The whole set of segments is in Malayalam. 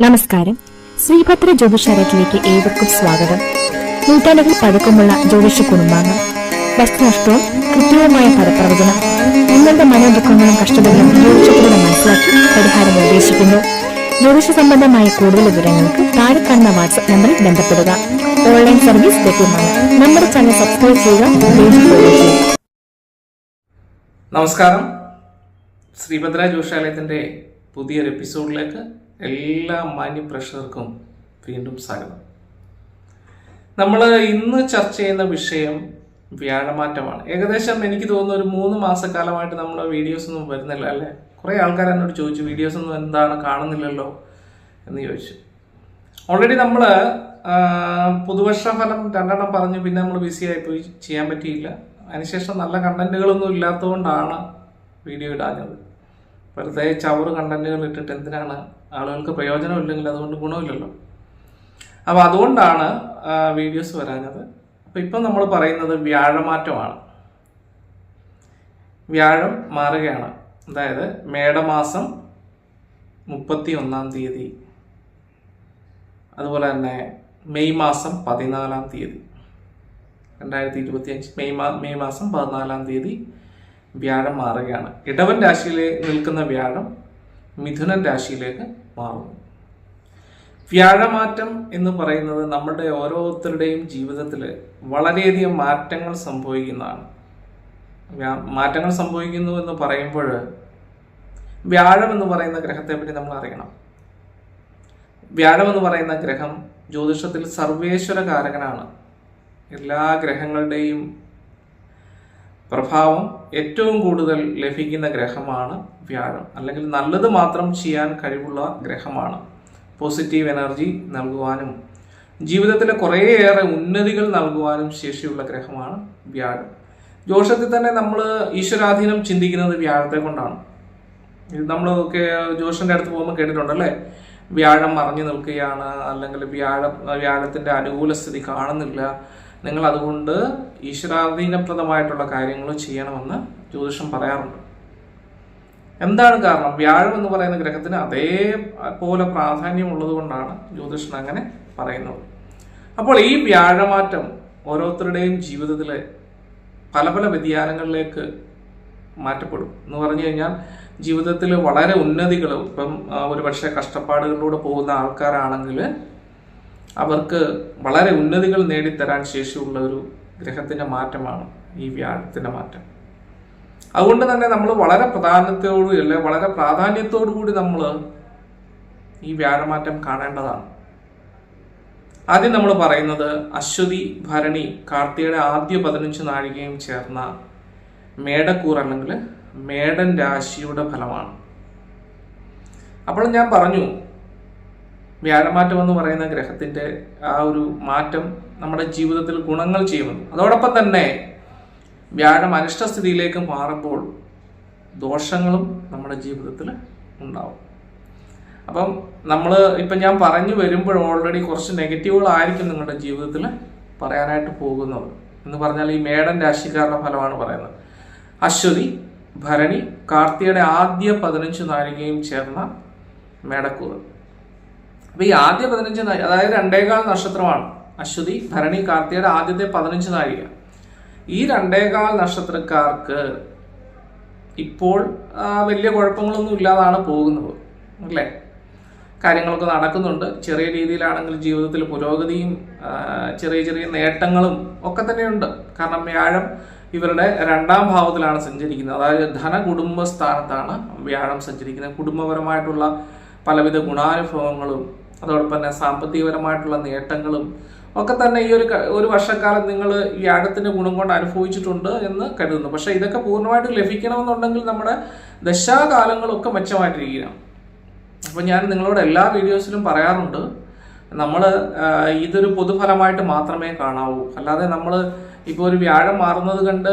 നമസ്കാരം. ശ്രീഭദ്ര ജ്യോതിഷാരത്തിലേക്ക് ഏവർക്കും സ്വാഗതം. നൂറ്റാണ്ടുകൾ പഴക്കമുള്ള ജ്യോതിഷ കുടുംബാംഗം വസ്തുനഷ്ടവും കൃത്യവുമായ ഫലപ്രവചനം നിങ്ങളുടെ മനോദുഃഖങ്ങളും കഷ്ടതകളും ജ്യോതിഷത്തിലൂടെ മനസ്സിലാക്കി പരിഹാരം നിർദ്ദേശിക്കുന്നു. ജ്യോതിഷ സംബന്ധമായ കൂടുതൽ വിവരങ്ങൾക്ക് താഴെ കാണുന്ന വാട്സ്ആപ്പ് നമ്പറിൽ ബന്ധപ്പെടുക. ഓൺലൈൻ സർവീസ് ലഭ്യമാണ്. നമ്മുടെ ചാനൽ സബ്സ്ക്രൈബ് ചെയ്യുക നമസ്കാരം. ശ്രീഭദ്ര ജോഷാലയത്തിന്റെ പുതിയൊരു എപ്പിസോഡിലേക്ക് എല്ലാ മാന്യ പ്രേക്ഷകർക്കും വീണ്ടും സ്വാഗതം. നമ്മൾ ഇന്ന് ചർച്ച ചെയ്യുന്ന വിഷയം വ്യാഴമാറ്റമാണ്. ഏകദേശം എനിക്ക് തോന്നുന്നു ഒരു മൂന്ന് മാസക്കാലമായിട്ട് നമ്മൾ വീഡിയോസ് ഒന്നും വരുന്നില്ല അല്ലേ? കുറേ ആൾക്കാർ എന്നോട് ചോദിച്ചു വീഡിയോസ് ഒന്നും എന്താണ് കാണുന്നില്ലല്ലോ? എന്ന് ചോദിച്ചു. ഓൾറെഡി നമ്മൾ പുതുവർഷ ഫലം രണ്ടെണ്ണം പറഞ്ഞു പിന്നെ നമ്മൾ ബിസി ആയിപ്പോയി ചെയ്യാൻ പറ്റിയില്ല. അതിനുശേഷം നല്ല കണ്ടന്റുകളൊന്നും ഇല്ലാത്തതുകൊണ്ടാണ് വീഡിയോ ഇടാഞ്ഞത്. വെറുതെ ചവറ് കണ്ടന്റുകൾ ഇട്ടിട്ട് എന്തിനാണ് ആളുകൾക്ക് പ്രയോജനമില്ലെങ്കിൽ അതുകൊണ്ട് ഗുണമില്ലല്ലോ. അപ്പോൾ അതുകൊണ്ടാണ് വീഡിയോസ് വരാഞ്ഞത്. അപ്പോൾ ഇപ്പം നമ്മൾ പറയുന്നത് വ്യാഴമാറ്റമാണ്. വ്യാഴം മാറുകയാണ്. അതായത് മേടമാസം മുപ്പത്തി ഒന്നാം തീയതി. അതുപോലെ തന്നെ മെയ് മാസം പതിനാലാം തീയതി. രണ്ടായിരത്തി ഇരുപത്തി അഞ്ച് മെയ് മാ മെയ് മാസം പതിനാലാം തീയതി വ്യാഴം മാറുകയാണ്. ഇടവൻ രാശിയിൽ നിൽക്കുന്ന വ്യാഴം മിഥുനൻ രാശിയിലേക്ക് മാറും വ്യാഴമാറ്റം എന്ന് പറയുന്നത് നമ്മുടെ ഓരോരുത്തരുടെയും ജീവിതത്തിൽ വളരെയധികം മാറ്റങ്ങൾ സംഭവിക്കുന്നതാണ്. മാറ്റങ്ങൾ സംഭവിക്കുന്നു എന്ന് പറയുമ്പോൾ വ്യാഴം എന്ന് പറയുന്ന ഗ്രഹത്തെ പറ്റി നമ്മൾ അറിയണം. വ്യാഴം എന്ന് പറയുന്ന ഗ്രഹം ജ്യോതിഷത്തിൽ സർവേശ്വര കാരകനാണ് എല്ലാ ഗ്രഹങ്ങളുടെയും പ്രഭാവം ഏറ്റവും കൂടുതൽ ലഭിക്കുന്ന ഗ്രഹമാണ് വ്യാഴം. അല്ലെങ്കിൽ നല്ലത് മാത്രം ചെയ്യാൻ കഴിവുള്ള ഗ്രഹമാണ്. പോസിറ്റീവ് എനർജി നൽകുവാനും ജീവിതത്തിലെ കുറേയേറെ ഉന്നതികൾ നൽകുവാനും ശേഷിയുള്ള ഗ്രഹമാണ് വ്യാഴം. ജോഷത്തിൽ തന്നെ നമ്മൾ ഈശ്വരാധീനം ചിന്തിക്കുന്നത് വ്യാഴത്തെ കൊണ്ടാണ്. ഇത് നമ്മളൊക്കെ ജോഷന്റെ അടുത്ത് പോകുമ്പോൾ കേട്ടിട്ടുണ്ടല്ലേ? വ്യാഴം മറഞ്ഞു നിൽക്കുകയാണ് അല്ലെങ്കിൽ വ്യാഴം വ്യാഴത്തിന്റെ അനുകൂല സ്ഥിതി കാണുന്നില്ല നിങ്ങൾ അതുകൊണ്ട് ഈശ്വരാധീനപ്രദമായിട്ടുള്ള കാര്യങ്ങൾ ചെയ്യണമെന്ന് ജ്യോതിഷം പറയാറുണ്ട്. എന്താണ് കാരണം? വ്യാഴം എന്ന് പറയുന്ന ഗ്രഹത്തിന് അതേപോലെ പ്രാധാന്യമുള്ളത് കൊണ്ടാണ് ജ്യോതിഷൻ അങ്ങനെ പറയുന്നത്. അപ്പോൾ ഈ വ്യാഴമാറ്റം ഓരോരുത്തരുടെയും ജീവിതത്തിലെ പല പല വ്യതിയാനങ്ങളിലേക്ക് മാറ്റപ്പെടും. എന്ന് പറഞ്ഞു കഴിഞ്ഞാൽ ജീവിതത്തിൽ വളരെ ഉന്നതികൾ ഇപ്പം ഒരുപക്ഷെ കഷ്ടപ്പാടുകളിലൂടെ പോകുന്ന ആൾക്കാരാണെങ്കിൽ അവർക്ക് വളരെ ഉന്നതികൾ നേടിത്തരാൻ ശേഷിയുള്ള ഒരു ഗ്രഹത്തിന്റെ മാറ്റമാണ് ഈ വ്യാഴത്തിന്റെ മാറ്റം. അതുകൊണ്ട് തന്നെ നമ്മൾ വളരെ പ്രധാനത്തോടു അല്ലെ വളരെ പ്രാധാന്യത്തോടു കൂടി നമ്മൾ ഈ വ്യാഴമാറ്റം കാണേണ്ടതാണ്. ആദ്യം നമ്മൾ പറയുന്നത് അശ്വതി ഭരണി കാർത്തികയുടെ ആദ്യ പതിനഞ്ച് നാഴികയും ചേർന്ന മേടക്കൂർ അല്ലെങ്കിൽ മേടൻ രാശിയുടെ ഫലമാണ്. അപ്പോൾ ഞാൻ പറഞ്ഞു വ്യാഴമാറ്റം എന്ന് പറയുന്ന ഗ്രഹത്തിന്റെ ആ ഒരു മാറ്റം നമ്മുടെ ജീവിതത്തിൽ ഗുണങ്ങൾ ചെയ്യുമെന്ന് അതോടൊപ്പം തന്നെ വ്യാഴം അനിഷ്ടസ്ഥിതിയിലേക്ക് മാറുമ്പോൾ ദോഷങ്ങളും നമ്മുടെ ജീവിതത്തിൽ ഉണ്ടാവും. അപ്പം നമ്മൾ ഇപ്പം ഞാൻ പറഞ്ഞു വരുമ്പോൾ ഓൾറെഡി കുറച്ച് നെഗറ്റീവുകളായിരിക്കും നിങ്ങളുടെ ജീവിതത്തിൽ പറയാനായിട്ട് പോകുന്നത്. എന്ന് പറഞ്ഞാൽ ഈ മേടൻ രാശിക്കാരുടെ ഫലമാണ് പറയുന്നത്. അശ്വതി ഭരണി കാർത്തിയുടെ ആദ്യ പതിനഞ്ച് നാഴികയും ചേർന്ന മേടക്കൂറ്. അപ്പൊ ഈ ആദ്യ പതിനഞ്ച് നാഴിക അതായത് രണ്ടേകാൽ നക്ഷത്രമാണ്. അശ്വതി ഭരണി കാർത്തിയുടെ ആദ്യത്തെ പതിനഞ്ച് നാഴിക ഈ രണ്ടേകാൽ നക്ഷത്രക്കാർക്ക് ഇപ്പോൾ വലിയ കുഴപ്പങ്ങളൊന്നും ഇല്ലാതാണ് പോകുന്നത്. അല്ലേ? കാര്യങ്ങളൊക്കെ നടക്കുന്നുണ്ട്. ചെറിയ രീതിയിലാണെങ്കിൽ ജീവിതത്തിൽ പുരോഗതിയും ചെറിയ ചെറിയ നേട്ടങ്ങളും ഒക്കെ തന്നെയുണ്ട്. കാരണം വ്യാഴം ഇവരുടെ രണ്ടാം ഭാവത്തിലാണ് സഞ്ചരിക്കുന്നത്. അതായത് ധന കുടുംബ സ്ഥാനത്താണ് വ്യാഴം സഞ്ചരിക്കുന്നത്. കുടുംബപരമായിട്ടുള്ള പലവിധ ഗുണാനുഭവങ്ങളും അതോടൊപ്പം തന്നെ സാമ്പത്തികപരമായിട്ടുള്ള നേട്ടങ്ങളും ഒക്കെ തന്നെ ഈ ഒരു ഒരു വർഷക്കാലം നിങ്ങൾ ഈ വ്യാഴത്തിന്റെ ഗുണം കൊണ്ട് അനുഭവിച്ചിട്ടുണ്ട് എന്ന് കരുതുന്നു. പക്ഷേ ഇതൊക്കെ പൂർണമായിട്ട് ലഭിക്കണമെന്നുണ്ടെങ്കിൽ നമ്മുടെ ദശാകാലങ്ങളൊക്കെ മെച്ചമായിട്ടിരിക്കണം അപ്പം ഞാൻ നിങ്ങളോട് എല്ലാ വീഡിയോസിലും പറയാറുണ്ട് നമ്മൾ ഇതൊരു പൊതുഫലമായിട്ട് മാത്രമേ കാണാവൂ. അല്ലാതെ നമ്മൾ ഇപ്പോൾ ഒരു വ്യാഴം മാറുന്നത് കണ്ട്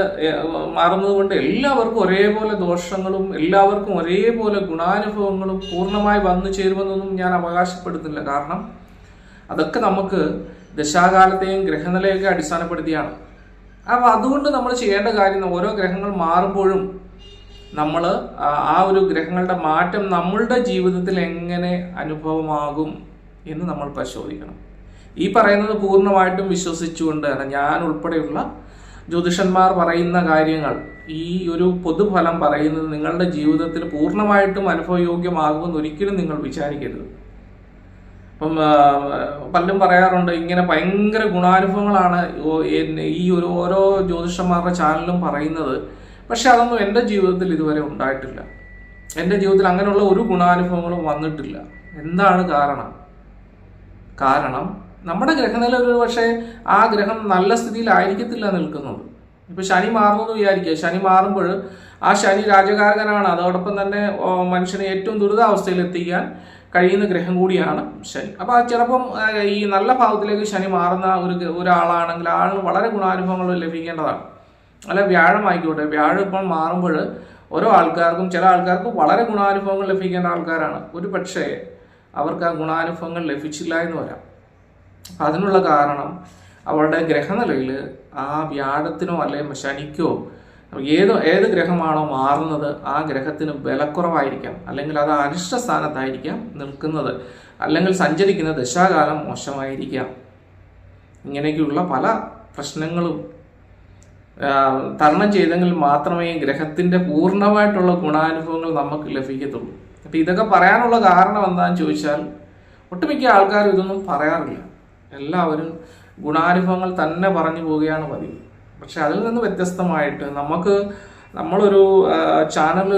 മാറുന്നത് കൊണ്ട് എല്ലാവർക്കും ഒരേപോലെ ദോഷങ്ങളും എല്ലാവർക്കും ഒരേപോലെ ഗുണാനുഭവങ്ങളും പൂർണമായി വന്നു ചേരുമെന്നൊന്നും ഞാൻ അവകാശപ്പെടുന്നില്ല. കാരണം അതൊക്കെ നമുക്ക് ദശാകാലത്തെയും ഗ്രഹനിലയൊക്കെ അടിസ്ഥാനപ്പെടുത്തിയാണ്. അപ്പോൾ അതുകൊണ്ട് നമ്മൾ ചെയ്യേണ്ട കാര്യം ഓരോ ഗ്രഹങ്ങൾ മാറുമ്പോഴും നമ്മൾ ആ ഒരു ഗ്രഹങ്ങളുടെ മാറ്റം നമ്മളുടെ ജീവിതത്തിൽ എങ്ങനെ അനുഭവമാകും എന്ന് നമ്മൾ പരിശോധിക്കണം. ഈ പറയുന്നത് പൂർണമായിട്ടും വിശ്വസിച്ചുകൊണ്ട് തന്നെ ഞാൻ ഉൾപ്പെടെയുള്ള ജ്യോതിഷന്മാർ പറയുന്ന കാര്യങ്ങൾ ഈ ഒരു പൊതുഫലം പറയുന്നത് നിങ്ങളുടെ ജീവിതത്തിൽ പൂർണമായിട്ടും അനുഭവയോഗ്യമാകുമെന്ന് ഒരിക്കലും നിങ്ങൾ വിചാരിക്കരുത്. അപ്പം ആ, പലരും പറയാറുണ്ട് ഇങ്ങനെ ഭയങ്കര ഗുണാനുഭവങ്ങളാണ് ഈ ഒരു ഓരോ ജ്യോതിഷന്മാരുടെ ചാനലും പറയുന്നത്. പക്ഷെ അതൊന്നും എന്റെ ജീവിതത്തിൽ ഇതുവരെ ഉണ്ടായിട്ടില്ല. എന്റെ ജീവിതത്തിൽ അങ്ങനെയുള്ള ഒരു ഗുണാനുഭവങ്ങളും വന്നിട്ടില്ല. എന്താണ് കാരണം? കാരണം നമ്മുടെ ഗ്രഹനില ഒരു പക്ഷേ ആ ഗ്രഹം നല്ല സ്ഥിതിയിലായിരിക്കത്തില്ല നിൽക്കുന്നത്. ഇപ്പൊ ശനി മാറുന്നു എന്ന് വിചാരിക്കുക. ശനി മാറുമ്പോൾ ആ ശനി രാജകാരകനാണ്. അതോടൊപ്പം തന്നെ മനുഷ്യനെ ഏറ്റവും ദുരിതാവസ്ഥയിൽ എത്തിക്കാൻ കഴിയുന്ന ഗ്രഹം കൂടിയാണ് ശനി. അപ്പൊ ആ ചിലപ്പം ഈ നല്ല ഭാവത്തിലേക്ക് ശനി മാറുന്ന ഒരു ഒരാളാണെങ്കിൽ ആളിന് വളരെ ഗുണാനുഭവങ്ങൾ ലഭിക്കേണ്ടതാണ്. അല്ല വ്യാഴം ആയിക്കോട്ടെ വ്യാഴം ഇപ്പം മാറുമ്പോൾ ഓരോ ആൾക്കാർക്കും ചില ആൾക്കാർക്ക് വളരെ ഗുണാനുഭവങ്ങൾ ലഭിക്കേണ്ട ആൾക്കാരാണ്. ഒരു പക്ഷേ അവർക്ക് ആ ഗുണാനുഭവങ്ങൾ ലഭിച്ചില്ല എന്ന് വരാം. അതിനുള്ള കാരണം അവളുടെ ഗ്രഹനിലയിൽ ആ വ്യാഴത്തിനോ അല്ലെങ്കിൽ ശനിക്കോ ഏത് ഏത് ഗ്രഹമാണോ മാറുന്നത് ആ ഗ്രഹത്തിന് ബലക്കുറവായിരിക്കാം. അല്ലെങ്കിൽ അത് അനിഷ്ട സ്ഥാനത്തായിരിക്കാം നിൽക്കുന്നത്. അല്ലെങ്കിൽ സഞ്ചരിക്കുന്ന ദശാകാലം മോശമായിരിക്കാം. ഇങ്ങനെയൊക്കെയുള്ള പല പ്രശ്നങ്ങളും തരണം ചെയ്തെങ്കിൽ മാത്രമേ ഗ്രഹത്തിന്റെ പൂർണമായിട്ടുള്ള ഗുണാനുഭവങ്ങൾ നമുക്ക് ലഭിക്കത്തുള്ളൂ. അപ്പോൾ ഇതൊക്കെ പറയാനുള്ള കാരണം എന്താണെന്ന് ചോദിച്ചാൽ ഒട്ടുമിക്ക ആൾക്കാരും ഇതൊന്നും പറയാറില്ല. എല്ലാവരും ഗുണാനുഭവങ്ങൾ തന്നെ പറഞ്ഞു പോവുകയാണ് പതിവ്. പക്ഷെ അതിൽ നിന്ന് വ്യത്യസ്തമായിട്ട് നമുക്ക് നമ്മളൊരു ചാനൽ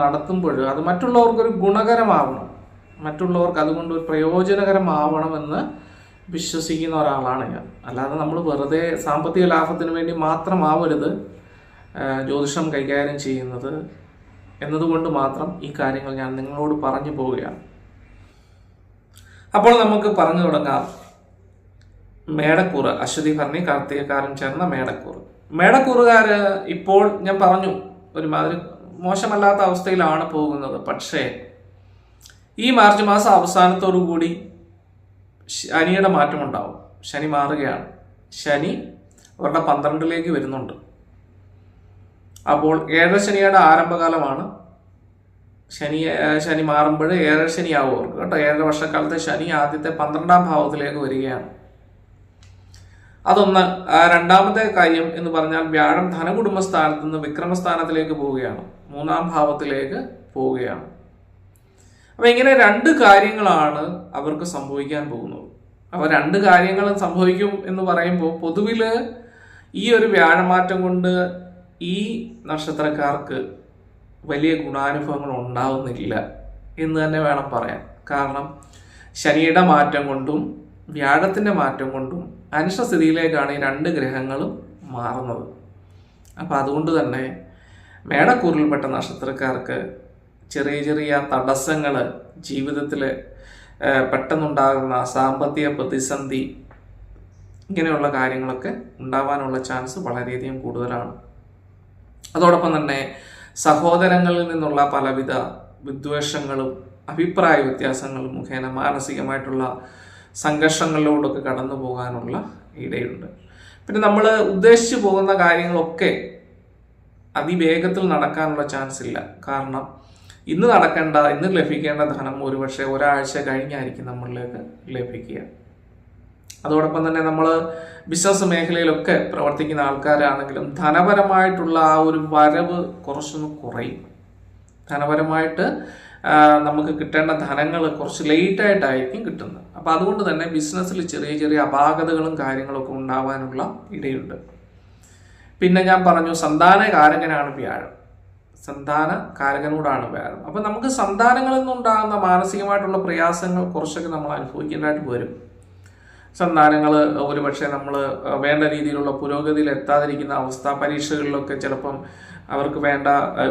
നടത്തുമ്പോൾ അത് മറ്റുള്ളവർക്കൊരു ഗുണകരമാവണം. മറ്റുള്ളവർക്ക് അതുകൊണ്ട് ഒരു പ്രയോജനകരമാവണമെന്ന് വിശ്വസിക്കുന്ന ഒരാളാണ് ഞാൻ. അല്ലാതെ നമ്മൾ വെറുതെ സാമ്പത്തിക ലാഭത്തിന് വേണ്ടി മാത്രമാവരുത് ജ്യോതിഷം കൈകാര്യം ചെയ്യുന്നത് എന്നതുകൊണ്ട് മാത്രം ഈ കാര്യങ്ങൾ ഞാൻ നിങ്ങളോട് പറഞ്ഞു പോവുകയാണ്. അപ്പോൾ നമുക്ക് പറഞ്ഞു തുടങ്ങാം. മേടക്കൂറ് അശ്വതി ഭരണി കാർത്തികക്കാരൻ ചേർന്ന മേടക്കൂറ്. മേടക്കൂറുകാര് ഇപ്പോൾ ഞാൻ പറഞ്ഞു ഒരുമാതിരി മോശമല്ലാത്ത അവസ്ഥയിലാണ് പോകുന്നത്. പക്ഷേ ഈ മാർച്ച് മാസം അവസാനത്തോടു കൂടി ശനിയുടെ മാറ്റമുണ്ടാവും. ശനി മാറുകയാണ്. ശനി അവരുടെ പന്ത്രണ്ടിലേക്ക് വരുന്നുണ്ട്. അപ്പോൾ ഏഴര ശനിയുടെ ആരംഭകാലമാണ്. ശനി ശനി മാറുമ്പോൾ ഏഴര ശനിയാവും അവർക്ക്. കേട്ടോ ഏഴര വർഷക്കാലത്തെ ശനി ആദ്യത്തെ പന്ത്രണ്ടാം ഭാവത്തിലേക്ക് വരികയാണ്. അതൊന്ന് രണ്ടാമത്തെ കാര്യം എന്ന് പറഞ്ഞാൽ വ്യാഴം ധനകുടുംബ സ്ഥാനത്ത് നിന്ന് വിക്രമസ്ഥാനത്തിലേക്ക് പോവുകയാണ്. മൂന്നാം ഭാവത്തിലേക്ക് പോവുകയാണ്. അപ്പൊ ഇങ്ങനെ രണ്ട് കാര്യങ്ങളാണ് അവർക്ക് സംഭവിക്കാൻ പോകുന്നത്. അപ്പൊ രണ്ട് കാര്യങ്ങളും സംഭവിക്കും എന്ന് പറയുമ്പോൾ പൊതുവിൽ ഈ ഒരു വ്യാഴമാറ്റം കൊണ്ട് ഈ നക്ഷത്രക്കാർക്ക് വലിയ ഗുണാനുഭവങ്ങൾ ഉണ്ടാവുന്നില്ല എന്ന് തന്നെ വേണം പറയാൻ. കാരണം ശനിയുടെ മാറ്റം കൊണ്ടും വ്യാഴത്തിന്റെ മാറ്റം കൊണ്ടും അനിഷ്ടസ്ഥിതിയിലേക്കാണ് ഈ രണ്ട് ഗ്രഹങ്ങളും മാറുന്നത്. അപ്പോൾ അതുകൊണ്ട് തന്നെ മേടക്കൂറിൽപ്പെട്ട നക്ഷത്രക്കാർക്ക് ചെറിയ ചെറിയ തടസ്സങ്ങൾ ജീവിതത്തിൽ പെട്ടെന്നുണ്ടാകുന്ന സാമ്പത്തിക പ്രതിസന്ധി ഇങ്ങനെയുള്ള കാര്യങ്ങളൊക്കെ ഉണ്ടാവാനുള്ള ചാൻസ് വളരെയധികം കൂടുതലാണ്. അതോടൊപ്പം തന്നെ സഹോദരങ്ങളിൽ നിന്നുള്ള പലവിധ വിദ്വേഷങ്ങളും അഭിപ്രായ വ്യത്യാസങ്ങളും മുഖേന മാനസികമായിട്ടുള്ള സംഘർഷങ്ങളിലൂടെയൊക്കെ കടന്നു പോകാനുള്ള ഇടയുണ്ട്. പിന്നെ നമ്മൾ ഉദ്ദേശിച്ചു പോകുന്ന കാര്യങ്ങളൊക്കെ അതിവേഗത്തിൽ നടക്കാനുള്ള ചാൻസ് ഇല്ല. കാരണം ഇന്ന് നടക്കേണ്ട ഇന്ന് ലഭിക്കേണ്ട ധനം ഒരുപക്ഷെ ഒരാഴ്ച കഴിഞ്ഞായിരിക്കും നമ്മളിലേക്ക് ലഭിക്കുക. അതോടൊപ്പം തന്നെ നമ്മൾ ബിസിനസ് മേഖലയിലൊക്കെ പ്രവർത്തിക്കുന്ന ആൾക്കാരാണെങ്കിലും ധനപരമായിട്ടുള്ള ആ ഒരു വരവ് കുറച്ചൊന്ന് കുറയും. ധനപരമായിട്ട് നമുക്ക് കിട്ടേണ്ട ധനങ്ങൾ കുറച്ച് ലേറ്റായിട്ടായിരിക്കും കിട്ടുന്നത്. അപ്പോൾ അതുകൊണ്ട് തന്നെ ബിസിനസ്സിൽ ചെറിയ ചെറിയ അപാകതകളും കാര്യങ്ങളൊക്കെ ഉണ്ടാവാനുള്ള ഇടയുണ്ട്. പിന്നെ ഞാൻ പറഞ്ഞു സന്താന കാരകനാണ് വ്യാഴം. സന്താന കാരകനോടാണ് വ്യാഴം. അപ്പം നമുക്ക് സന്താനങ്ങളിൽ നിന്നുണ്ടാകുന്ന മാനസികമായിട്ടുള്ള പ്രയാസങ്ങൾ കുറച്ചൊക്കെ നമ്മൾ അനുഭവിക്കേണ്ടതായിട്ട് വരും. സന്താനങ്ങൾ ഒരുപക്ഷെ നമ്മൾ വേണ്ട രീതിയിലുള്ള പുരോഗതിയിൽ എത്താതിരിക്കുന്ന അവസ്ഥ പരീക്ഷകളിലൊക്കെ ചിലപ്പം അവർക്ക് വേണ്ട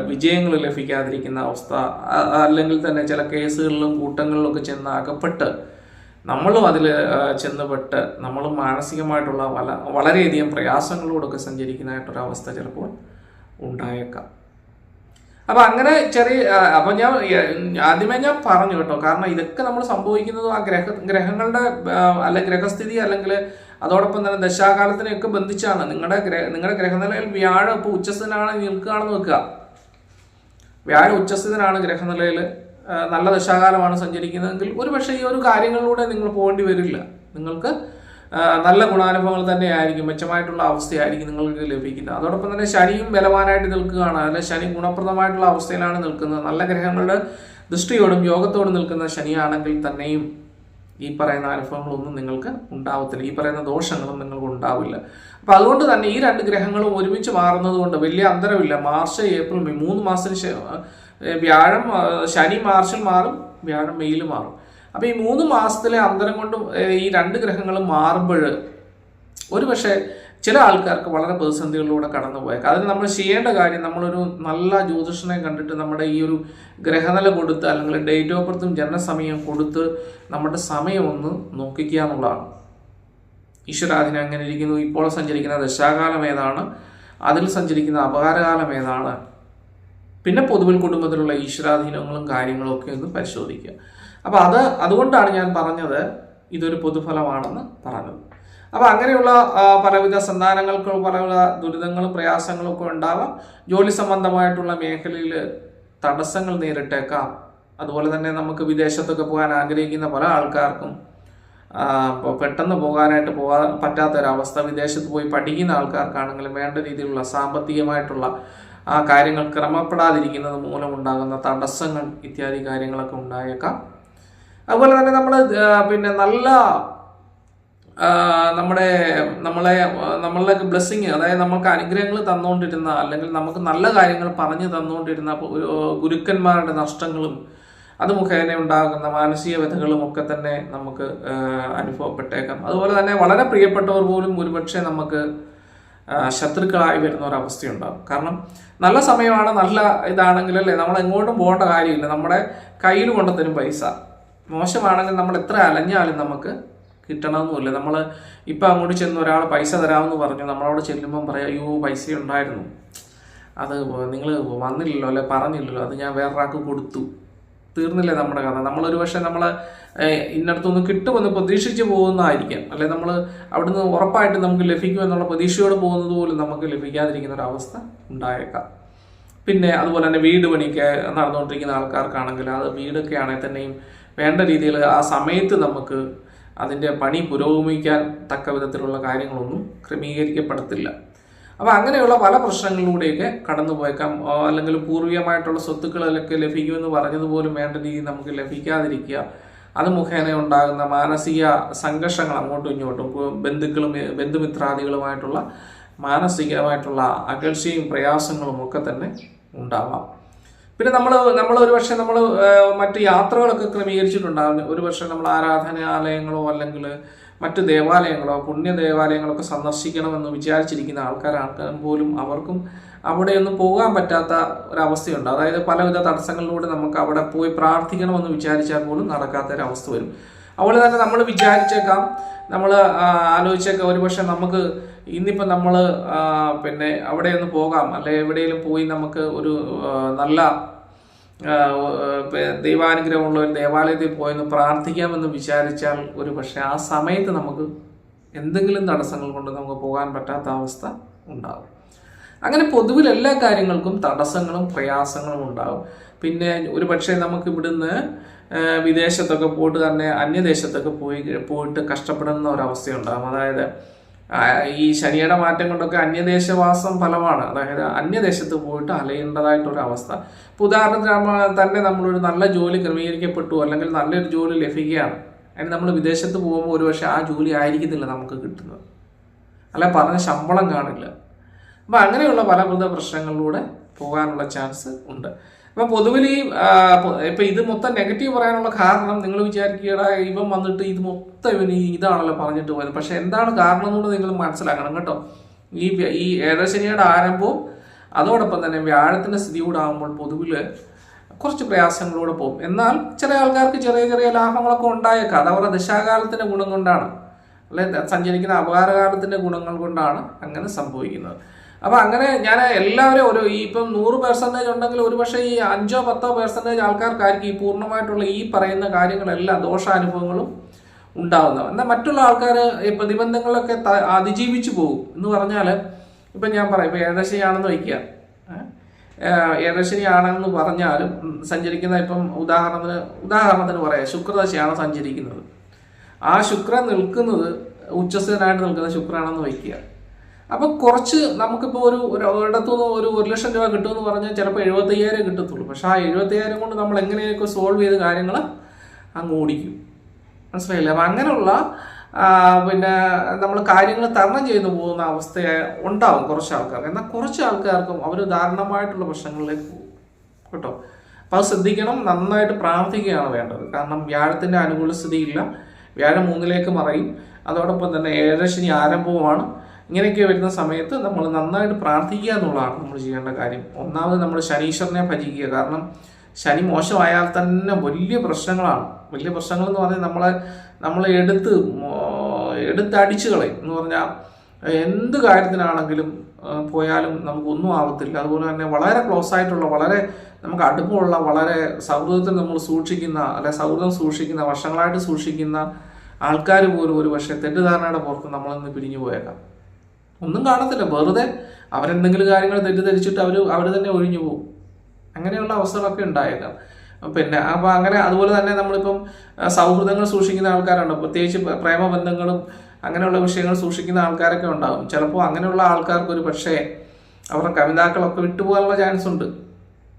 വിജയങ്ങൾ ലഭിക്കാതിരിക്കുന്ന അവസ്ഥ അല്ലെങ്കിൽ തന്നെ ചില കേസുകളിലും കൂട്ടങ്ങളിലൊക്കെ ചെന്ന് അകപ്പെട്ട് നമ്മളും അതിൽ ചെന്നുപെട്ട് നമ്മളും മാനസികമായിട്ടുള്ള വല വളരെയധികം പ്രയാസങ്ങളോടൊക്കെ സഞ്ചരിക്കുന്നതായിട്ടൊരവസ്ഥ ചിലപ്പോൾ ഉണ്ടായേക്കാം. അപ്പം അങ്ങനെ ചെറിയ അപ്പം ഞാൻ ആദ്യമേ ഞാൻ പറഞ്ഞു കേട്ടോ. കാരണം ഇതൊക്കെ നമ്മൾ സംഭവിക്കുന്നത് ആ ഗ്രഹ ഗ്രഹങ്ങളുടെ അല്ലെ ഗ്രഹസ്ഥിതി അല്ലെങ്കിൽ അതോടൊപ്പം തന്നെ ദശാകാലത്തിനെയൊക്കെ ബന്ധിച്ചാണ്. നിങ്ങളുടെ ഗ്രഹ നിങ്ങളുടെ ഗ്രഹനിലയിൽ വ്യാഴം ഇപ്പോൾ ഉച്ചസ്ഥനാണ് നിൽക്കുകയാണെന്ന് വെക്കുക. വ്യാഴം ഉച്ചസ്ഥിതനാണ് ഗ്രഹനിലയിൽ നല്ല ദശാകാലമാണ് സഞ്ചരിക്കുന്നതെങ്കിൽ ഒരുപക്ഷെ ഈ ഒരു കാര്യങ്ങളിലൂടെ നിങ്ങൾ പോകേണ്ടി വരില്ല. നിങ്ങൾക്ക് നല്ല ഗുണാനുഭവങ്ങൾ തന്നെയായിരിക്കും മെച്ചമായിട്ടുള്ള അവസ്ഥയായിരിക്കും നിങ്ങൾക്ക് ലഭിക്കുന്നത്. അതോടൊപ്പം തന്നെ ശനിയും ബലവാനായിട്ട് നിൽക്കുകയാണ്. അല്ലെ ശനി ഗുണപ്രദമായിട്ടുള്ള അവസ്ഥയിലാണ് നിൽക്കുന്നത്. നല്ല ഗ്രഹങ്ങളുടെ ദൃഷ്ടിയോടും യോഗത്തോടും നിൽക്കുന്ന ശനിയാണെങ്കിൽ തന്നെയും ഈ പറയുന്ന അനുഭവങ്ങളൊന്നും നിങ്ങൾക്ക് ഉണ്ടാവത്തില്ല. ഈ പറയുന്ന ദോഷങ്ങളും നിങ്ങൾക്ക് ഉണ്ടാവില്ല. അപ്പൊ അതുകൊണ്ട് തന്നെ ഈ രണ്ട് ഗ്രഹങ്ങളും ഒരുമിച്ച് മാറുന്നത് കൊണ്ട് വലിയ അന്തരമില്ല. മാർച്ച് ഏപ്രിൽ മെയ് മൂന്ന് മാസത്തിന് വ്യാഴം ശനി മാർച്ചിൽ മാറും വ്യാഴം മെയ്യിൽ മാറും. അപ്പൊ ഈ മൂന്ന് മാസത്തിലെ അന്തരം കൊണ്ട് ഈ രണ്ട് ഗ്രഹങ്ങളും മാറുമ്പോൾ ഒരു പക്ഷേ ചില ആൾക്കാർക്ക് വളരെ പ്രതിസന്ധികളിലൂടെ കടന്നു പോയേക്കാം അതിന് നമ്മൾ ചെയ്യേണ്ട കാര്യം നമ്മളൊരു നല്ല ജ്യോതിഷനെ കണ്ടിട്ട് നമ്മുടെ ഈ ഒരു ഗ്രഹനില കൊടുത്ത് അല്ലെങ്കിൽ ഡേറ്റ് ഓഫ് ബർത്തും ജനനസമയം കൊടുത്ത് നമ്മുടെ സമയം ഒന്ന് നോക്കിക്കുക എന്നുള്ളതാണ്. ഈശ്വരാധീനം അങ്ങനെ ഇരിക്കുന്നു? ഇപ്പോൾ സഞ്ചരിക്കുന്ന ദശാകാലം ഏതാണ്? അതിൽ സഞ്ചരിക്കുന്ന അപകാരകാലം ഏതാണ്? പിന്നെ പൊതുവിൽ കുടുംബത്തിലുള്ള ഈശ്വരാധീനങ്ങളും കാര്യങ്ങളും ഒക്കെ ഒന്ന് പരിശോധിക്കുക. അപ്പോൾ അത് അതുകൊണ്ടാണ് ഞാൻ പറഞ്ഞത് ഇതൊരു പൊതുഫലമാണെന്ന് പറഞ്ഞത്. അപ്പോൾ അങ്ങനെയുള്ള പലവിധ സന്താനങ്ങൾക്ക് പലവിധ ദുരിതങ്ങളും പ്രയാസങ്ങളും ഒക്കെ ഉണ്ടാവാം. ജോലി സംബന്ധമായിട്ടുള്ള മേഖലയിൽ തടസ്സങ്ങൾ നേരിട്ടേക്കാം. അതുപോലെ തന്നെ നമുക്ക് വിദേശത്തൊക്കെ പോകാൻ ആഗ്രഹിക്കുന്ന പല ആൾക്കാർക്കും അപ്പോൾ പെട്ടെന്ന് പോകാനായിട്ട് പോകാൻ പറ്റാത്തൊരവസ്ഥ വിദേശത്ത് പോയി പഠിക്കുന്ന ആൾക്കാർക്കാണെങ്കിലും വേണ്ട രീതിയിലുള്ള സാമ്പത്തികമായിട്ടുള്ള ആ കാര്യങ്ങൾ ക്രമപ്പെടാതിരിക്കുന്നത് മൂലമുണ്ടാകുന്ന തടസ്സങ്ങൾ ഇത്യാദി കാര്യങ്ങളൊക്കെ ഉണ്ടായേക്കാം. അതുപോലെ തന്നെ നമ്മൾ പിന്നെ നല്ല നമ്മുടെ നമ്മളെ നമ്മളുടെ ബ്ലെസ്സിങ് അതായത് നമുക്ക് അനുഗ്രഹങ്ങൾ തന്നുകൊണ്ടിരുന്ന അല്ലെങ്കിൽ നമുക്ക് നല്ല കാര്യങ്ങൾ പറഞ്ഞു തന്നുകൊണ്ടിരുന്ന ഗുരുക്കന്മാരുടെ നഷ്ടങ്ങളും അത് മുഖേന ഉണ്ടാകുന്ന മാനസിക വ്യഥകളും ഒക്കെ തന്നെ നമുക്ക് അനുഭവപ്പെട്ടേക്കാം. അതുപോലെ തന്നെ വളരെ പ്രിയപ്പെട്ടവർ പോലും ഒരുപക്ഷെ നമുക്ക് ശത്രുക്കളായി വരുന്ന ഒരു അവസ്ഥയുണ്ടാകും. കാരണം നല്ല സമയമാണ് നല്ല ഇതാണെങ്കിൽ അല്ലേ നമ്മൾ എങ്ങോട്ടും പോകേണ്ട കാര്യമില്ല. നമ്മുടെ കയ്യിൽ കൊണ്ടുത്തരും പൈസ. മോശമാണെങ്കിൽ നമ്മൾ എത്ര അലഞ്ഞാലും നമുക്ക് കിട്ടണമെന്നുമില്ല. നമ്മൾ ഇപ്പം അങ്ങോട്ട് ചെന്ന് ഒരാൾ പൈസ തരാമെന്ന് പറഞ്ഞു നമ്മളവിടെ ചെല്ലുമ്പം പറയാം അയ്യോ പൈസ ഉണ്ടായിരുന്നു. അത് നിങ്ങൾ വന്നില്ലല്ലോ അല്ലെ? പറഞ്ഞില്ലല്ലോ. അത് ഞാൻ വേറൊരാൾക്ക് കൊടുത്തു. തീർന്നില്ലേ നമ്മുടെ കഥ? നമ്മളൊരു പക്ഷേ നമ്മൾ ഇന്നടത്തുനിന്ന് കിട്ടുമെന്ന് പ്രതീക്ഷിച്ച് പോകുന്നതായിരിക്കാം. അല്ലെ? നമ്മൾ അവിടുന്ന് ഉറപ്പായിട്ട് നമുക്ക് ലഭിക്കുമെന്നുള്ള പ്രതീക്ഷയോട് പോകുന്നത് പോലും നമുക്ക് ലഭിക്കാതിരിക്കുന്ന ഒരു അവസ്ഥ ഉണ്ടായേക്കാം. പിന്നെ അതുപോലെ തന്നെ വീട് പണിക്ക് നടന്നുകൊണ്ടിരിക്കുന്ന ആൾക്കാർക്കാണെങ്കിൽ അത് വീടൊക്കെ ആണെങ്കിൽ തന്നെയും വേണ്ട രീതിയിൽ ആ സമയത്ത് നമുക്ക് അതിന്റെ പണി പുരോഗമിക്കാൻ തക്ക വിധത്തിലുള്ള കാര്യങ്ങളൊന്നും ക്രമീകരിക്കപ്പെടത്തില്ല. അപ്പോൾ അങ്ങനെയുള്ള പല പ്രശ്നങ്ങളിലൂടെയൊക്കെ കടന്നു പോയേക്കാം അല്ലെങ്കിൽ പൂർവികമായിട്ടുള്ള സ്വത്തുക്കളിലൊക്കെ ലഭിക്കുമെന്ന് പറഞ്ഞതുപോലും വേണ്ട രീതിയിൽ നമുക്ക് ലഭിക്കാതിരിക്കുക. അത് മുഖേന ഉണ്ടാകുന്ന മാനസിക സംഘർഷങ്ങൾ അങ്ങോട്ടും ഇങ്ങോട്ടും ബന്ധുക്കളും ബന്ധുമിത്രാദികളുമായിട്ടുള്ള മാനസികമായിട്ടുള്ള അകൽച്ചയും പ്രയാസങ്ങളും ഒക്കെ തന്നെ ഉണ്ടാവാം. പിന്നെ നമ്മൾ നമ്മൾ ഒരു പക്ഷേ നമ്മൾ മറ്റു യാത്രകളൊക്കെ ക്രമീകരിച്ചിട്ടുണ്ടാകും ഒരു പക്ഷേ നമ്മൾ ആരാധനാലയങ്ങളോ അല്ലെങ്കിൽ മറ്റു ദേവാലയങ്ങളോ പുണ്യ ദേവാലയങ്ങളൊക്കെ സന്ദർശിക്കണമെന്ന് വിചാരിച്ചിരിക്കുന്ന ആൾക്കാരാണ് പോലും അവർക്കും അവിടെയൊന്നും പോകാൻ പറ്റാത്ത ഒരവസ്ഥയുണ്ട്. അതായത് പലവിധ തടസ്സങ്ങളിലൂടെ നമുക്ക് അവിടെ പോയി പ്രാർത്ഥിക്കണമെന്ന് വിചാരിച്ചാൽ പോലും നടക്കാത്ത ഒരവസ്ഥ വരും. അതുപോലെ തന്നെ നമ്മൾ വിചാരിച്ചേക്കാം നമ്മൾ ആലോചിച്ചേക്കാം. ഒരുപക്ഷെ നമുക്ക് ഇന്നിപ്പോൾ നമ്മൾ പിന്നെ അവിടെ ഒന്ന് പോകാം. അല്ലെ എവിടെയെങ്കിലും പോയി നമുക്ക് ഒരു നല്ല ദൈവാനുഗ്രഹമുള്ള ഒരു ദേവാലയത്തിൽ പോയെന്ന് പ്രാർത്ഥിക്കാമെന്ന് വിചാരിച്ചാൽ ഒരു പക്ഷേ ആ സമയത്ത് നമുക്ക് എന്തെങ്കിലും തടസ്സങ്ങൾ കൊണ്ട് നമുക്ക് പോകാൻ പറ്റാത്ത അവസ്ഥ ഉണ്ടാകും അങ്ങനെ പൊതുവിൽ എല്ലാ കാര്യങ്ങൾക്കും തടസ്സങ്ങളും പ്രയാസങ്ങളും ഉണ്ടാകും പിന്നെ ഒരു പക്ഷേ നമുക്ക് ഇവിടുന്ന് വിദേശത്തൊക്കെ പോയിട്ട് തന്നെ അന്യദേശത്തൊക്കെ പോയി പോയിട്ട് കഷ്ടപ്പെടുന്ന ഒരവസ്ഥയുണ്ടാകും അതായത് ഈ ശനിയുടെ മാറ്റം കൊണ്ടൊക്കെ അന്യദേശവാസം ഫലമാണ്. അതായത് അന്യദേശത്ത് പോയിട്ട് അലയേണ്ടതായിട്ടൊരു അവസ്ഥ ഇപ്പോൾ ഉദാഹരണത്തിന് തന്നെ നമ്മളൊരു നല്ല ജോലി ക്രമീകരിക്കപ്പെട്ടു അല്ലെങ്കിൽ നല്ലൊരു ജോലി ലഭിക്കുകയാണ്. അതിന് നമ്മൾ വിദേശത്ത് പോകുമ്പോൾ ഒരുപക്ഷെ ആ ജോലി ആയിരിക്കുന്നില്ല നമുക്ക് കിട്ടുന്നത്. അല്ല പറഞ്ഞ ശമ്പളം കാണില്ല. അപ്പം അങ്ങനെയുള്ള പലവിധ പ്രശ്നങ്ങളിലൂടെ പോകാനുള്ള ചാൻസ് ഉണ്ട്. അപ്പം പൊതുവിൽ ഈ ഇപ്പൊ ഇത് മൊത്തം നെഗറ്റീവ് പറയാനുള്ള കാരണം നിങ്ങൾ വിചാരിക്കുക ഇവൻ വന്നിട്ട് ഇത് മൊത്തം ഇവന് ഇതാണല്ലോ പറഞ്ഞിട്ട് പോയത്. പക്ഷെ എന്താണ് കാരണം എന്നുള്ളത് നിങ്ങൾ മനസ്സിലാക്കണം കേട്ടോ. ഈ ഈ ഏഴശനിയുടെ ആരംഭവും അതോടൊപ്പം തന്നെ വ്യാഴത്തിന്റെ സ്ഥിതി കൂടെ ആകുമ്പോൾ പൊതുവിൽ കുറച്ച് പ്രയാസങ്ങളിലൂടെ പോകും. എന്നാൽ ചില ആൾക്കാർക്ക് ചെറിയ ചെറിയ ലാഭങ്ങളൊക്കെ ഉണ്ടായേക്കാം. അത് അവരുടെ ദശാകാലത്തിന്റെ ഗുണം കൊണ്ടാണ്. അല്ലെ സഞ്ചരിക്കുന്ന അപകാരകാലത്തിന്റെ ഗുണങ്ങൾ കൊണ്ടാണ് അങ്ങനെ സംഭവിക്കുന്നത്. അപ്പൊ അങ്ങനെ ഞാൻ എല്ലാവരും ഒരു ഈ ഇപ്പം നൂറ് പെർസെന്റേജ് ഉണ്ടെങ്കിൽ ഒരുപക്ഷെ ഈ അഞ്ചോ പത്തോ പെർസെന്റേജ് ആൾക്കാർക്കായിരിക്കും ഈ പൂർണമായിട്ടുള്ള ഈ പറയുന്ന കാര്യങ്ങളെല്ലാം ദോഷാനുഭവങ്ങളും ഉണ്ടാവുന്നത് എന്നാൽ മറ്റുള്ള ആൾക്കാർ ഈ പ്രതിബന്ധങ്ങളൊക്കെ അതിജീവിച്ചു പോകും. എന്ന് പറഞ്ഞാൽ ഇപ്പം ഞാൻ പറയാം ഇപ്പം ഏകദേശയാണെന്ന് വയ്ക്കുക. ഏ? ഏകശനി ആണെന്ന് പറഞ്ഞാലും സഞ്ചരിക്കുന്ന ഇപ്പം ഉദാഹരണത്തിന് ഉദാഹരണത്തിന് പറയാം ശുക്രദശയാണ് സഞ്ചരിക്കുന്നത്. ആ ശുക്രൻ നിൽക്കുന്നത് ഉച്ചസ്ഥനായിട്ട് നിൽക്കുന്ന ശുക്രാണെന്ന് വയ്ക്കുക. അപ്പൊ കുറച്ച് നമുക്കിപ്പോൾ ഒരു ഒരു ഒരിടത്തുനിന്ന് ഒരു ഒരു ലക്ഷം രൂപ കിട്ടുമെന്ന് പറഞ്ഞാൽ ചിലപ്പോൾ എഴുപത്തയ്യായിരം കിട്ടത്തുള്ളൂ. പക്ഷെ ആ എഴുപത്തയ്യായിരം കൊണ്ട് നമ്മൾ എങ്ങനെയൊക്കെ സോൾവ് ചെയ്ത് കാര്യങ്ങൾ അങ്ങ് ഓടിക്കും. മനസ്സിലായില്ലേ? അപ്പം അങ്ങനെയുള്ള പിന്നെ നമ്മൾ കാര്യങ്ങൾ തരണം ചെയ്തു പോകുന്ന അവസ്ഥ ഉണ്ടാവും കുറച്ച് ആൾക്കാർക്ക്. എന്നാൽ കുറച്ച് ആൾക്കാർക്കും അവർ ധാരണമായിട്ടുള്ള പ്രശ്നങ്ങളിലേക്ക് പോകും. കേട്ടോ? അപ്പം അത് ശ്രദ്ധിക്കണം നന്നായിട്ട് പ്രാർത്ഥിക്കുകയാണ് വേണ്ടത്. കാരണം വ്യാഴത്തിന്റെ അനുകൂല സ്ഥിതിയില്ല. വ്യാഴം മൂന്നിലേക്ക് മറയും. അതോടൊപ്പം തന്നെ ഏഴരശനി ആരംഭവുമാണ്. ഇങ്ങനെയൊക്കെ വരുന്ന സമയത്ത് നമ്മൾ നന്നായിട്ട് പ്രാർത്ഥിക്കുക എന്നുള്ളതാണ് നമ്മൾ ചെയ്യേണ്ട കാര്യം. ഒന്നാമത് നമ്മൾ ശനീശ്വരനെ ഭജിക്കുക. കാരണം ശനി മോശമായാൽ തന്നെ വലിയ പ്രശ്നങ്ങളാണ്. വലിയ പ്രശ്നങ്ങൾ എന്ന് പറഞ്ഞാൽ നമ്മളെ നമ്മളെ എടുത്ത് എടുത്തടിച്ചു കളയും. എന്ന് പറഞ്ഞാൽ എന്ത് കാര്യത്തിനാണെങ്കിലും പോയാലും നമുക്കൊന്നും ആവത്തില്ല. അതുപോലെ തന്നെ വളരെ ക്ലോസ് ആയിട്ടുള്ള വളരെ നമുക്ക് അടുപ്പമുള്ള വളരെ സൗഹൃദത്തിൽ നമ്മൾ സൂക്ഷിക്കുന്ന അല്ലെ സൗഹൃദം സൂക്ഷിക്കുന്ന വർഷങ്ങളായിട്ട് സൂക്ഷിക്കുന്ന ആൾക്കാർ പോലും ഒരു പക്ഷേ തെറ്റിദ്ധാരണയുടെ പുറത്ത് നമ്മളിന്ന് പിരിഞ്ഞു പോയേക്കാം. ഒന്നും കാണത്തില്ല. വെറുതെ അവരെന്തെങ്കിലും കാര്യങ്ങൾ തെറ്റിദ്ധരിച്ചിട്ട് അവർ അവർ തന്നെ ഒഴിഞ്ഞു പോകും. അങ്ങനെയുള്ള അവസ്ഥകളൊക്കെ ഉണ്ടായേക്കാം. പിന്നെ അപ്പോൾ അങ്ങനെ അതുപോലെ തന്നെ നമ്മളിപ്പം സൗഹൃദങ്ങൾ സൂക്ഷിക്കുന്ന ആൾക്കാരുണ്ട്. പ്രത്യേകിച്ച് പ്ര- പ്രേമബന്ധങ്ങളും അങ്ങനെയുള്ള വിഷയങ്ങൾ സൂക്ഷിക്കുന്ന ആൾക്കാരൊക്കെ ഉണ്ടാകും ചിലപ്പോൾ അങ്ങനെയുള്ള ആൾക്കാർക്ക് ഒരു പക്ഷേ അവരുടെ കവിതാക്കളൊക്കെ വിട്ടുപോകാനുള്ള ചാൻസ് ഉണ്ട്.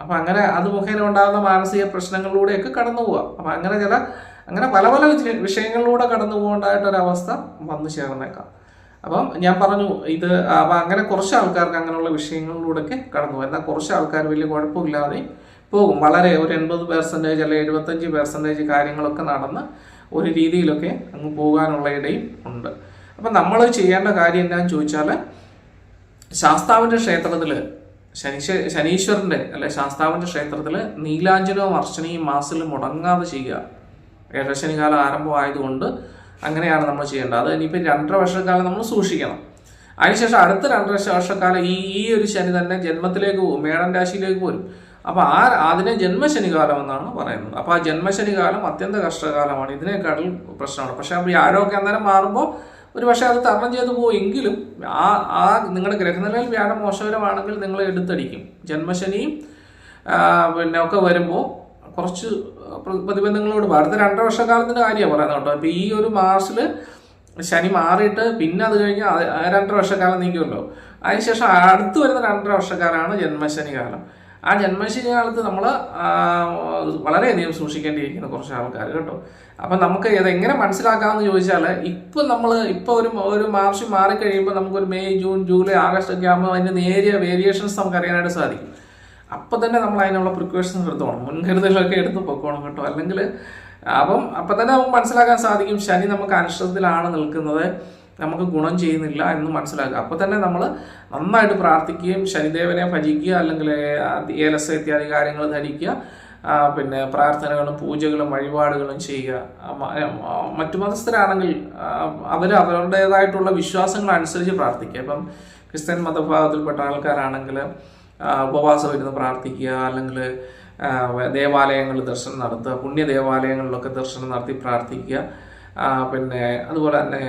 അപ്പം അങ്ങനെ അത് മുഖേന ഉണ്ടാകുന്ന മാനസിക പ്രശ്നങ്ങളിലൂടെയൊക്കെ കടന്നു പോവാം. അപ്പം അങ്ങനെ ചില അങ്ങനെ പല പല വിഷയങ്ങളിലൂടെ കടന്നു പോകേണ്ടതായിട്ടൊരവസ്ഥ വന്നു ചേർന്നേക്കാം. അപ്പം ഞാൻ പറഞ്ഞു ഇത് അപ്പം അങ്ങനെ കുറച്ച് ആൾക്കാർക്ക് അങ്ങനെയുള്ള വിഷയങ്ങളിലൂടെയൊക്കെ കടന്നു എന്നാൽ കുറച്ച് ആൾക്കാർ വലിയ കുഴപ്പമില്ലാതെ പോകും. വളരെ ഒരു എൺപത് പെർസെന്റേജ് അല്ലെങ്കിൽ എഴുപത്തഞ്ച് പെർസെന്റേജ് കാര്യങ്ങളൊക്കെ നടന്ന് ഒരു രീതിയിലൊക്കെ അങ്ങ് പോകാനുള്ള ഇടയും ഉണ്ട്. അപ്പം നമ്മൾ ചെയ്യേണ്ട കാര്യം എന്താണെന്ന് ചോദിച്ചാൽ ശാസ്താവിന്റെ ക്ഷേത്രത്തിൽ ശനീശ ശനീശ്വരന്റെ അല്ലെ ശാസ്താവിന്റെ ക്ഷേത്രത്തിൽ നീലാഞ്ജനവും അർച്ചനയും മാസിൽ മുടങ്ങാതെ ചെയ്യുക. ഏഴശനികാലം ആരംഭമായതുകൊണ്ട് അങ്ങനെയാണ് നമ്മൾ ചെയ്യേണ്ടത്. അത് ഇനിയിപ്പോൾ രണ്ടര വർഷക്കാലം നമ്മൾ സൂക്ഷിക്കണം. അതിനുശേഷം അടുത്ത രണ്ടര വർഷക്കാലം ഈ ഈ ഒരു ശനി തന്നെ ജന്മത്തിലേക്ക് പോകും മേടം രാശിയിലേക്ക് പോരും. അപ്പോൾ ആ അതിനെ ജന്മശനികാലം എന്നാണ് പറയുന്നത്. അപ്പോൾ ആ ജന്മശനികാലം അത്യന്ത കഷ്ടകാലമാണ്. ഇതിനേക്കാളും പ്രശ്നമാണ്. പക്ഷേ അപ്പോൾ വ്യാഴമൊക്കെ അന്നേരം മാറുമ്പോൾ ഒരു പക്ഷേ അത് തരണം ചെയ്തു പോയെങ്കിലും ആ ആ നിങ്ങളുടെ ഗ്രഹനിലയിൽ വ്യാഴം മോശകരമാണെങ്കിൽ നിങ്ങൾ എടുത്തടിക്കും. ജന്മശനിയും പിന്നെ ഒക്കെ വരുമ്പോൾ കുറച്ച് പ്രതിബന്ധങ്ങളോട്. അടുത്ത രണ്ടര വർഷക്കാലത്തിന്റെ കാര്യമാണ് പറയുന്നത് കേട്ടോ. അപ്പോൾ ഈ ഒരു മാർച്ചിൽ ശനി മാറിയിട്ട് പിന്നെ അത് കഴിഞ്ഞ് രണ്ടര വർഷക്കാലം നീക്കുമല്ലോ അതിനുശേഷം അടുത്ത് വരുന്ന രണ്ടര വർഷക്കാലമാണ് ജന്മശനി കാലം. ആ ജന്മശനി കാലത്ത് നമ്മൾ വളരെയധികം സൂക്ഷിക്കേണ്ടിയിരിക്കുന്ന കുറച്ച് ആൾക്കാർ കേട്ടോ. അപ്പം നമുക്ക് ഇത് എങ്ങനെ മനസ്സിലാക്കാമെന്ന് ചോദിച്ചാൽ ഇപ്പം നമ്മൾ ഇപ്പോൾ ഒരു ഒരു മാർച്ച് മാറിക്കഴിയുമ്പോൾ നമുക്കൊരു മെയ് ജൂൺ ജൂലൈ ആഗസ്റ്റ് ഒക്കെ ആകുമ്പോൾ അതിന്റെ നേരിയ വേരിയേഷൻസ് നമുക്ക് അറിയാനായിട്ട് സാധിക്കും. അപ്പം തന്നെ നമ്മൾ അതിനുള്ള പ്രിക്കോഷൻസ് എടുത്തോണം. മുൻകരുതലൊക്കെ എടുത്ത് പൊക്കോണം കേട്ടോ. അല്ലെങ്കിൽ അപ്പം അപ്പം തന്നെ നമുക്ക് മനസ്സിലാക്കാൻ സാധിക്കും ശനി നമുക്ക് അനിഷ്ടത്തിലാണ് നിൽക്കുന്നത്. നമുക്ക് ഗുണം ചെയ്യുന്നില്ല എന്ന് മനസ്സിലാക്കുക. അപ്പോൾ തന്നെ നമ്മൾ നന്നായിട്ട് പ്രാർത്ഥിക്കുകയും ശനിദേവനെ ഭജിക്കുക അല്ലെങ്കിൽ ഏലസ ഇത്യാദി കാര്യങ്ങൾ ധരിക്കുക പിന്നെ പ്രാർത്ഥനകളും പൂജകളും വഴിപാടുകളും ചെയ്യുക. മറ്റു മതസ്ഥരാണെങ്കിൽ അവർ അവരുടേതായിട്ടുള്ള വിശ്വാസങ്ങൾ അനുസരിച്ച് പ്രാർത്ഥിക്കുക. ഇപ്പം ക്രിസ്ത്യൻ മതഭാഗത്തിൽപ്പെട്ട ആൾക്കാരാണെങ്കിൽ ഉപവാസം ഇരുന്ന് പ്രാർത്ഥിക്കുക അല്ലെങ്കിൽ ദേവാലയങ്ങളിൽ ദർശനം നടത്തുക പുണ്യ ദേവാലയങ്ങളിലൊക്കെ ദർശനം നടത്തി പ്രാർത്ഥിക്കുക. പിന്നെ അതുപോലെ തന്നെ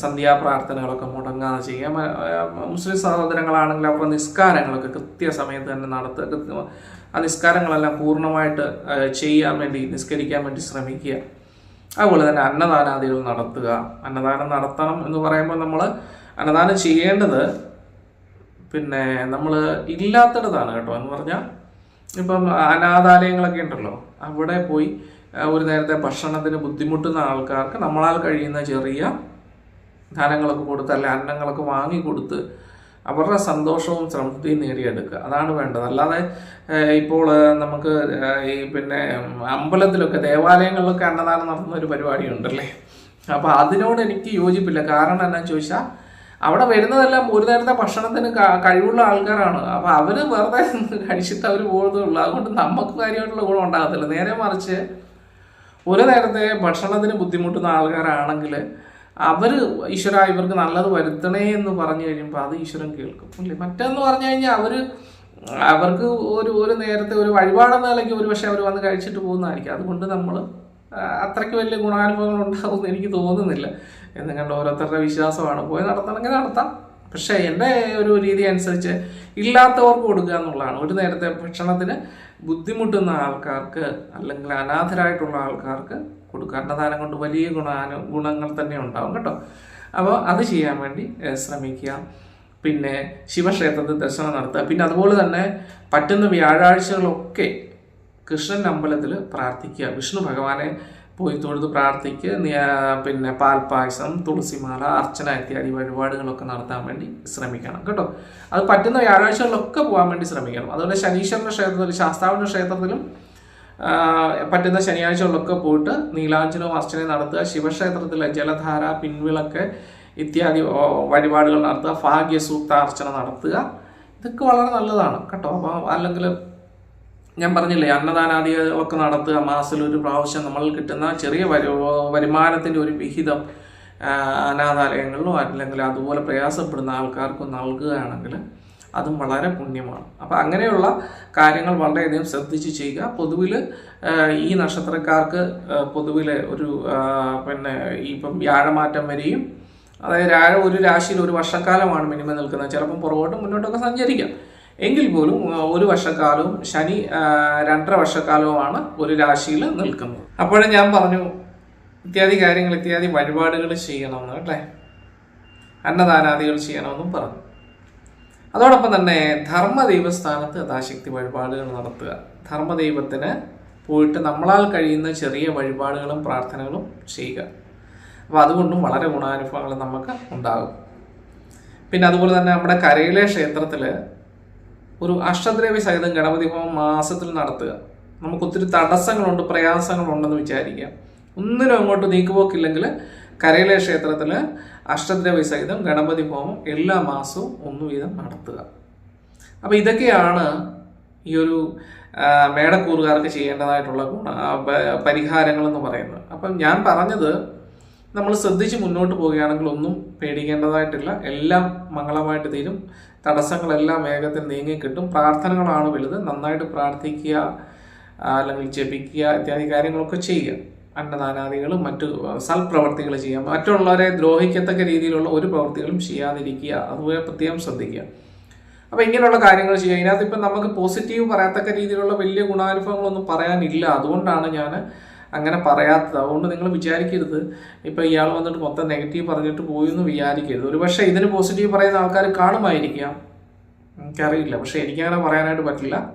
സന്ധ്യാപ്രാർത്ഥനകളൊക്കെ മുടങ്ങാതെ ചെയ്യുക. മുസ്ലിം സഹോദരങ്ങളാണെങ്കിൽ അവരുടെ നിസ്കാരങ്ങളൊക്കെ കൃത്യസമയത്ത് തന്നെ നടത്തുക ആ നിസ്കാരങ്ങളെല്ലാം പൂർണമായിട്ട് ചെയ്യാൻ വേണ്ടി നിസ്കരിക്കാൻ വേണ്ടി ശ്രമിക്കുക. അതുപോലെ തന്നെ അന്നദാനാദികൾ നടത്തുക. അന്നദാനം നടത്തണം എന്ന് പറയുമ്പോൾ നമ്മൾ അന്നദാനം ചെയ്യേണ്ടത് പിന്നെ നമ്മൾ ഇല്ലാത്തടത്താണ് കേട്ടോ എന്ന് പറഞ്ഞാൽ ഇപ്പം അനാഥാലയങ്ങളൊക്കെ ഉണ്ടല്ലോ. അവിടെ പോയി ഒരു നേരത്തെ ഭക്ഷണത്തിന് ബുദ്ധിമുട്ടുന്ന ആൾക്കാർക്ക് നമ്മളാൽ കഴിയുന്ന ചെറിയ ധാനങ്ങളൊക്കെ കൊടുത്ത് അല്ലെ അന്നങ്ങളൊക്കെ വാങ്ങിക്കൊടുത്ത് അവരുടെ സന്തോഷവും സംതൃപ്തിയും നേടിയെടുക്കുക. അതാണ് വേണ്ടത്. അല്ലാതെ ഇപ്പോൾ നമുക്ക് ഈ പിന്നെ അമ്പലത്തിലൊക്കെ ദേവാലയങ്ങളിലൊക്കെ അന്നദാനം നടത്തുന്ന ഒരു പരിപാടി ഉണ്ടല്ലേ അപ്പോൾ അതിനോട് എനിക്ക് യോജിപ്പില്ല. കാരണം എന്നാന്ന് ചോദിച്ചാൽ അവിടെ വരുന്നതെല്ലാം ഒരു നേരത്തെ ഭക്ഷണത്തിന് കഴിവുള്ള ആൾക്കാരാണ്. അപ്പോൾ അവർ വെറുതെ കഴിച്ചിട്ട് അവർ ഉള്ളു. അതുകൊണ്ട് നമുക്ക് കാര്യമായിട്ടുള്ള ഗുണം ഉണ്ടാകത്തില്ല. നേരെ മറിച്ച് ഒരു നേരത്തെ ഭക്ഷണത്തിന് ബുദ്ധിമുട്ടുന്ന ആൾക്കാരാണെങ്കിൽ അവർ ഈശ്വര ഇവർക്ക് നല്ലത് വരുത്തണേ എന്ന് പറഞ്ഞു കഴിയുമ്പോൾ അത് ഈശ്വരൻ കേൾക്കും. അല്ലേ? മറ്റെന്ന് പറഞ്ഞു കഴിഞ്ഞാൽ അവർ അവർക്ക് ഒരു ഒരു നേരത്തെ ഒരു വഴിപാടെന്ന നിലയ്ക്ക് ഒരു പക്ഷേ അവർ വന്ന് കഴിച്ചിട്ട് പോകുന്നതായിരിക്കും. അതുകൊണ്ട് നമ്മൾ അത്രയ്ക്ക് വലിയ ഗുണാനുഭവങ്ങൾ ഉണ്ടാകുമെന്ന് എനിക്ക് തോന്നുന്നില്ല. എന്ന് കണ്ട ഓരോരുത്തരുടെ വിശ്വാസമാണ്. പോയി നടത്തണമെങ്കിൽ നടത്താം. പക്ഷേ എന്റെ ഒരു രീതി അനുസരിച്ച് ഇല്ലാത്തവർക്ക് കൊടുക്കുക എന്നുള്ളതാണ്. ഒരു നേരത്തെ ഭക്ഷണത്തിന് ബുദ്ധിമുട്ടുന്ന ആൾക്കാർക്ക് അല്ലെങ്കിൽ അനാഥരായിട്ടുള്ള ആൾക്കാർക്ക് കൊടുക്കുക അന്നദാനം കൊണ്ട് വലിയ ഗുണാനു ഗുണങ്ങൾ തന്നെ ഉണ്ടാവും കേട്ടോ. അപ്പോൾ അത് ചെയ്യാൻ വേണ്ടി ശ്രമിക്കുക. പിന്നെ ശിവക്ഷേത്രത്തിൽ ദർശനം നടത്തുക. പിന്നെ അതുപോലെ തന്നെ പറ്റുന്ന വ്യാഴാഴ്ചകളൊക്കെ കൃഷ്ണൻ അമ്പലത്തിൽ പ്രാർത്ഥിക്കുക. വിഷ്ണു ഭഗവാനെ പോയി തൊഴുത് പ്രാർത്ഥിക്ക് പിന്നെ പാൽപ്പായസം തുളസിമാല അർച്ചന ഇത്യാദി വഴിപാടുകളൊക്കെ നടത്താൻ വേണ്ടി ശ്രമിക്കണം കേട്ടോ. അത് പറ്റുന്ന വ്യാഴാഴ്ചകളിലൊക്കെ പോകാൻ വേണ്ടി ശ്രമിക്കണം. അതുപോലെ ശനീശ്വരന്റെ ക്ഷേത്രത്തിൽ ശാസ്താവിന്റെ ക്ഷേത്രത്തിലും പറ്റുന്ന ശനിയാഴ്ചകളിലൊക്കെ പോയിട്ട് നീലാഞ്ജനവും അർച്ചനയും നടത്തുക. ശിവക്ഷേത്രത്തിലെ ജലധാര പിൻവിളക്ക് ഇത്യാദി വഴിപാടുകൾ നടത്തുക. ഭാഗ്യസൂക്ത അർച്ചന നടത്തുക. ഇതൊക്കെ വളരെ നല്ലതാണ് കേട്ടോ. അപ്പോൾ അല്ലെങ്കിൽ ഞാൻ പറഞ്ഞില്ലേ അന്നദാനാദികളൊക്കെ നടത്തുക മാസത്തിൽ ഒരു പ്രാവശ്യം നമ്മൾ കിട്ടുന്ന ചെറിയ വരു വരുമാനത്തിന്റെ ഒരു വിഹിതം അനാഥാലയങ്ങളിലോ അല്ലെങ്കിൽ അതുപോലെ പ്രയാസപ്പെടുന്ന ആൾക്കാർക്കും നൽകുകയാണെങ്കിൽ അതും വളരെ പുണ്യമാണ്. അപ്പം അങ്ങനെയുള്ള കാര്യങ്ങൾ വളരെയധികം ശ്രദ്ധിച്ച് ചെയ്യുക. പൊതുവിൽ ഈ നക്ഷത്രക്കാർക്ക് പൊതുവിൽ ഒരു പിന്നെ ഇപ്പം വ്യാഴമാറ്റം വരെയും അതായത് ഒരു രാശിയിൽ ഒരു വർഷക്കാലമാണ് മിനിമം നിൽക്കുന്നത്. ചിലപ്പം പുറകോട്ടും മുന്നോട്ടൊക്കെ സഞ്ചരിക്കാം. എങ്കിൽ പോലും ഒരു വർഷക്കാലവും ശനി രണ്ടര വർഷക്കാലവുമാണ് ഒരു രാശിയിൽ നിൽക്കുന്നത്. അപ്പോഴും ഞാൻ പറഞ്ഞു ഇത്യാദി കാര്യങ്ങൾ ഇത്യാദി വഴിപാടുകൾ ചെയ്യണമെന്ന് അല്ലേ അന്നദാനാദികൾ ചെയ്യണമെന്നും പറഞ്ഞു. അതോടൊപ്പം തന്നെ ധർമ്മദൈവസ്ഥാനത്ത് യഥാശക്തി വഴിപാടുകൾ നടത്തുക. ധർമ്മദൈവത്തിന് പോയിട്ട് നമ്മളാൽ കഴിയുന്ന ചെറിയ വഴിപാടുകളും പ്രാർത്ഥനകളും ചെയ്യുക. അപ്പോൾ അതുകൊണ്ടും വളരെ ഗുണാനുഭവങ്ങൾ നമുക്ക് ഉണ്ടാകും. പിന്നെ അതുപോലെ തന്നെ നമ്മുടെ കരയിലെ ക്ഷേത്രത്തിൽ ഒരു അഷ്ടദ്രവ്യ സഹിതം ഗണപതി ഹോമം മാസത്തിൽ നടത്തുക. നമുക്ക് ഒത്തിരി തടസ്സങ്ങളുണ്ട് പ്രയാസങ്ങളുണ്ടെന്ന് വിചാരിക്കുക ഒന്നിനും അങ്ങോട്ട് നീക്കുപോക്കില്ലെങ്കിൽ കരയിലെ ക്ഷേത്രത്തിൽ അഷ്ടദ്രവ്യ സഹിതം ഗണപതി ഹോമം എല്ലാ മാസവും ഒന്ന് വീതം നടത്തുക. അപ്പോൾ ഇതൊക്കെയാണ് ഈ ഒരു മേടക്കൂറുകാർക്ക് ചെയ്യേണ്ടതായിട്ടുള്ള ഗുണ പരിഹാരങ്ങളെന്ന് പറയുന്നത്. അപ്പം ഞാൻ പറഞ്ഞത് നമ്മൾ ശ്രദ്ധിച്ച് മുന്നോട്ട് പോവുകയാണെങ്കിൽ ഒന്നും പേടിക്കേണ്ടതായിട്ടില്ല. എല്ലാം മംഗളമായിട്ട് തീരും. തടസ്സങ്ങളെല്ലാം വേഗത്തിൽ നീങ്ങി കിട്ടും. പ്രാർത്ഥനകളാണ് വലുത്. നന്നായിട്ട് പ്രാർത്ഥിക്കുക അല്ലെങ്കിൽ ജപിക്കുക ഇത്യാദി കാര്യങ്ങളൊക്കെ ചെയ്യുക. അന്നദാനാദികളും മറ്റു സൽപ്രവർത്തികൾ ചെയ്യാം മറ്റുള്ളവരെ ദ്രോഹിക്കത്തക്ക രീതിയിലുള്ള ഒരു പ്രവർത്തികളും ചെയ്യാതിരിക്കുക. അതുപോലെ പ്രത്യേകം ശ്രദ്ധിക്കുക. അപ്പോൾ ഇങ്ങനെയുള്ള കാര്യങ്ങൾ ചെയ്യുക. ഇതിനകത്ത് ഇപ്പം നമുക്ക് പോസിറ്റീവ് പറയത്തക്ക രീതിയിലുള്ള വലിയ ഗുണാനുഭവങ്ങളൊന്നും പറയാനില്ല. അതുകൊണ്ടാണ് ഞാൻ അങ്ങനെ പറയാത്തത്. അതുകൊണ്ട് നിങ്ങൾ വിചാരിക്കരുത്. ഇപ്പം ഇയാൾ വന്നിട്ട് മൊത്തം നെഗറ്റീവ് പറഞ്ഞിട്ട് പോയി എന്ന് വിചാരിക്കരുത്. ഒരു പക്ഷേ ഇതിന് പോസിറ്റീവ് പറയുന്ന ആൾക്കാർ കാണുമായിരിക്കാം. എനിക്കറിയില്ല. പക്ഷേ എനിക്കങ്ങനെ പറയാനായിട്ട് പറ്റില്ല.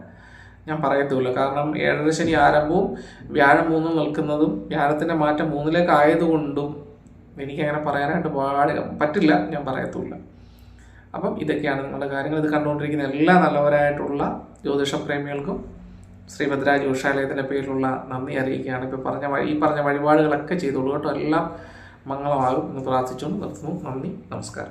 ഞാൻ പറയത്തുമില്ല. കാരണം ഏഴര ശനി ആരംഭവും വ്യാഴം മൂന്നും നിൽക്കുന്നതും വ്യാഴത്തിന്റെ മാറ്റം മൂന്നിലേക്ക് ആയതുകൊണ്ടും എനിക്കങ്ങനെ പറയാനായിട്ട് പാടില്ല പറ്റില്ല. ഞാൻ പറയത്തുമില്ല. അപ്പം ഇതൊക്കെയാണ് നിങ്ങളുടെ കാര്യങ്ങൾ. ഇത് കണ്ടുകൊണ്ടിരിക്കുന്ന എല്ലാ നല്ലവരായിട്ടുള്ള ജ്യോതിഷ പ്രേമികൾക്കും ശ്രീ ഭദ്ര ജ്യോതിഷാലയത്തിന്റെ പേരിലുള്ള നന്ദി അറിയിക്കുകയാണ്. ഇപ്പോൾ പറഞ്ഞ ഈ പറഞ്ഞ വഴിപാടുകളൊക്കെ ചെയ്തോളൂ കേട്ടോ. എല്ലാം മംഗളമാകും എന്ന് പ്രാർത്ഥിച്ചുകൊണ്ട് നിർത്തുന്നു. നന്ദി നമസ്കാരം.